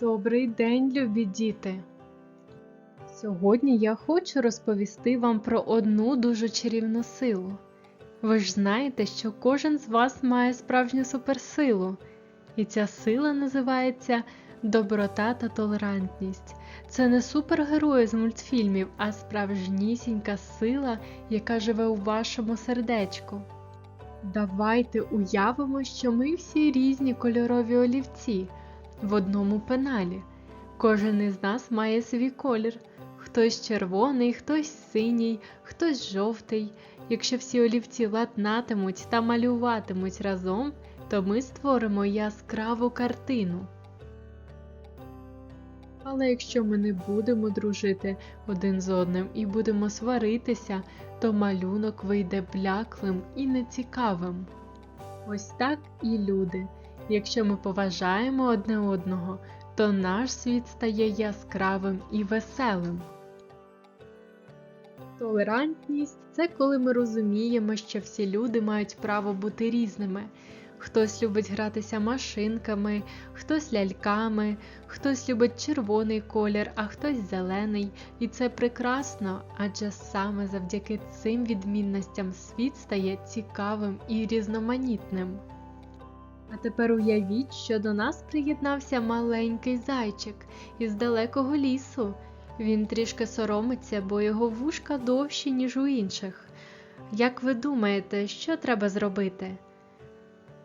Добрий день, любі діти! Сьогодні я хочу розповісти вам про одну дуже чарівну силу. Ви ж знаєте, що кожен з вас має справжню суперсилу, і ця сила називається доброта та толерантність. Це не супергерої з мультфільмів, а справжнісінька сила, яка живе у вашому сердечку. Давайте уявимо, що ми всі різні кольорові олівці в одному пеналі. Кожен із нас має свій колір. Хтось червоний, хтось синій, хтось жовтий. Якщо всі олівці латнатимуть та малюватимуть разом, то ми створимо яскраву картину. Але якщо ми не будемо дружити один з одним і будемо сваритися, то малюнок вийде бляклим і нецікавим. Ось так і люди. Якщо ми поважаємо одне одного, то наш світ стає яскравим і веселим. Толерантність це коли ми розуміємо, що всі люди мають право бути різними. Хтось любить гратися машинками, хтось ляльками, хтось любить червоний колір, а хтось зелений. І це прекрасно, адже саме завдяки цим відмінностям світ стає цікавим і різноманітним. А тепер уявіть, що до нас приєднався маленький зайчик із далекого лісу. Він трішки соромиться, бо його вушка довші, ніж у інших. Як ви думаєте, що треба зробити?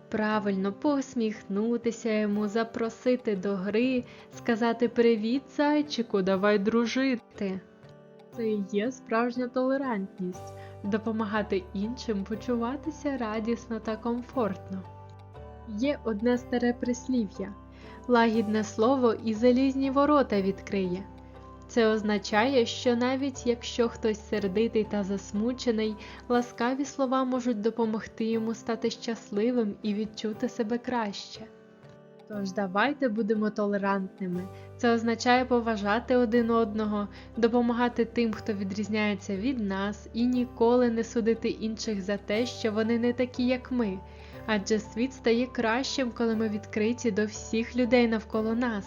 Правильно посміхнутися йому, запросити до гри, сказати привіт, зайчику, давай дружити. Це і є справжня толерантність допомагати іншим почуватися радісно та комфортно. Є одне старе прислів'я лагідне слово і залізні ворота відкриє. Це означає, що навіть якщо хтось сердитий та засмучений, ласкаві слова можуть допомогти йому стати щасливим і відчути себе краще. Тож давайте будемо толерантними. Це означає поважати один одного, допомагати тим, хто відрізняється від нас, і ніколи не судити інших за те, що вони не такі, як ми. Адже світ стає кращим, коли ми відкриті до всіх людей навколо нас.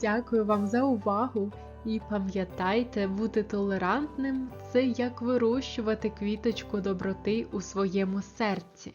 Дякую вам за увагу і пам'ятайте, бути толерантним це як вирощувати квіточку доброти у своєму серці.